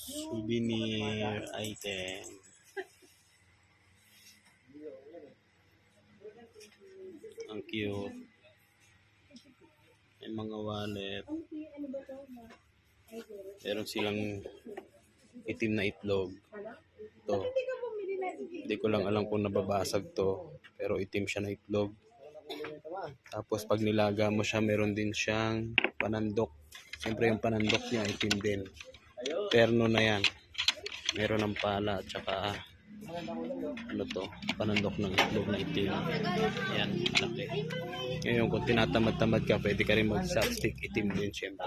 Souvenir item. Ang cute. May mga wallet. Meron silang itim na itlog. Ito. Hindi ko lang alam kung nababasag to. Pero itim siya na itlog. Tapos pag nilaga mo siya, meron din siyang panandok. Siyempre yung panandok niya itim din. Terno na yan. Meron ng pala at saka ano to, panandok ng itlog na itim. Yan, laki. Ngayon kung tinatamad-tamad ka, pwede ka rin mag-chopstick itim din siyempre.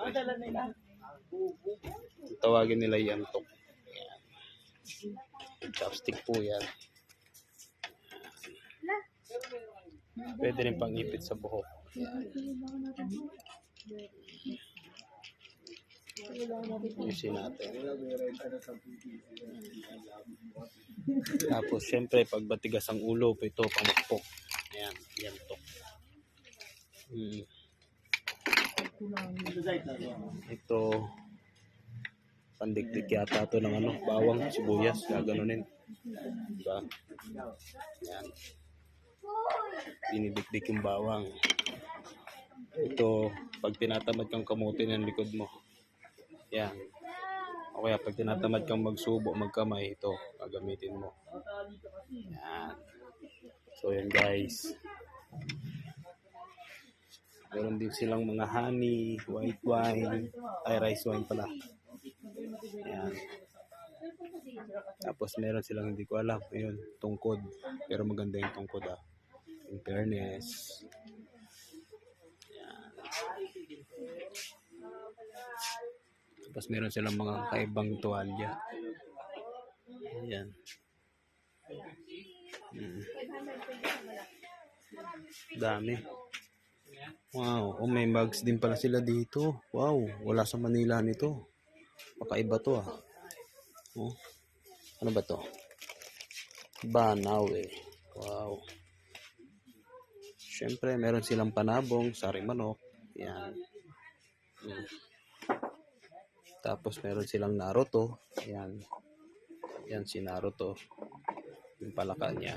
Tawagin nila yantok. Yan. Chopstick po yan. Pwede rin pang ipit sa buhok. Ayusin natin. Tapos, syempre, pag batigas ang ulo, ito, pamakpok. Ayan, yan to. Mm. Ito, pandikdik yata to ng ano, bawang, sibuyas, gaganunin. Diba? Yan. Dinidikdik yung bawang. Ito, pag tinatamad kang kamutin ng likod mo. Yan. O kaya pag tinatamad kang magsubo, magkamay, ito, gagamitin mo. Yan. So, yan guys. Meron din silang mga honey, white wine, ay rice wine pala. Yan. Tapos meron silang hindi ko alam, yun, tungkod. Pero maganda yung tungkod ah. In fairness. Tapos meron silang mga kaibang tuwalya. Ayan. Mm. Dami. Wow, oh, may mugs din pala sila dito. Wow, wala sa Manila nito. Pakaiba to ah. Oh. Ano ba to? Banaw eh. Wow. Siyempre, meron silang panabong, sari manok. Yan. Tapos meron silang Naruto. Yan. Yan si Naruto. Yung palaka niya.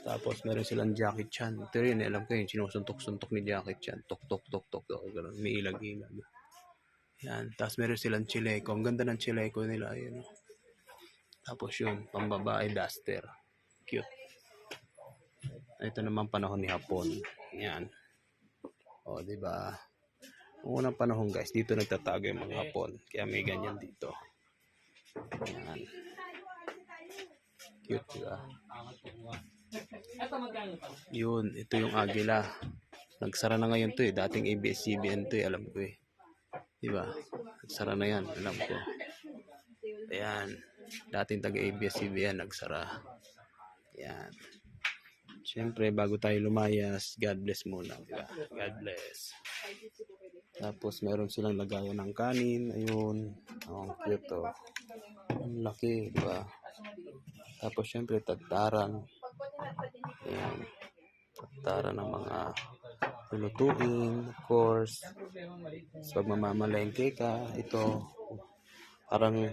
Tapos meron silang Jackie Chan. Ito rin, alam ko yun, sinusuntok-suntok ni Jackie Chan. Tok, tok, tok, tok, tok. Ganun. May ilag-ilag. Yan. Tapos meron silang Chileco. Ang ganda ng Chileco nila. Ayan. oh. Tapos yun, pambabae duster. Cute. Ito naman panahon ni Hapon. Yan. O, di ba? Noong unang panahon guys, dito nagtatago yung mga Hapon. Kaya may ganyan dito. Yan. Cute, di ba? Yun, ito yung Agila. Nagsara na ngayon to eh. Dating ABS-CBN to eh, alam ko eh. Di ba? Nagsara na yan, alam ko. Ayan. Dating taga ABS-CBN, nagsara. Ayan. Siyempre, bago tayo lumayas, God bless muna. Di ba? God bless. Tapos, meron silang lagayan ng kanin. Ayun. Oh, cute to. Ang laki, di ba? Tapos, siyempre, tagtaran. Ayan. Tagtaran ng mga lulutuin, of course. Tapos, pag mamamalengke ka, ito, parang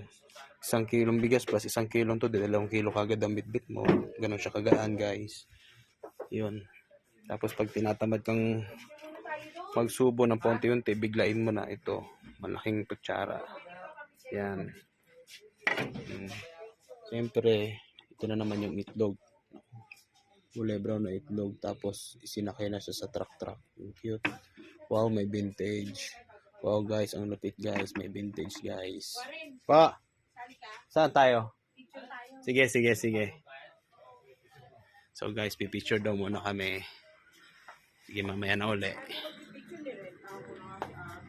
isang kilong bigas plus isang kilong to, dalawang kilo kagad ang bitbit mo. Ganon siya kagaan, guys. Yun. Tapos pag tinatamad kang magsubo ng paunti-unti, biglain mo na ito. Malaking kutsara. Yan. Mm. Siyempre, ito na naman yung itlog. Kulay brown na itlog. Tapos, isinakay na siya sa truck-truck. Cute. Wow, may vintage. Wow, guys. Ang lupit, guys. May vintage, guys. Pa! Saan tayo? Sige, sige, sige. So guys, pipicture daw muna kami. Sige, mamaya na uli.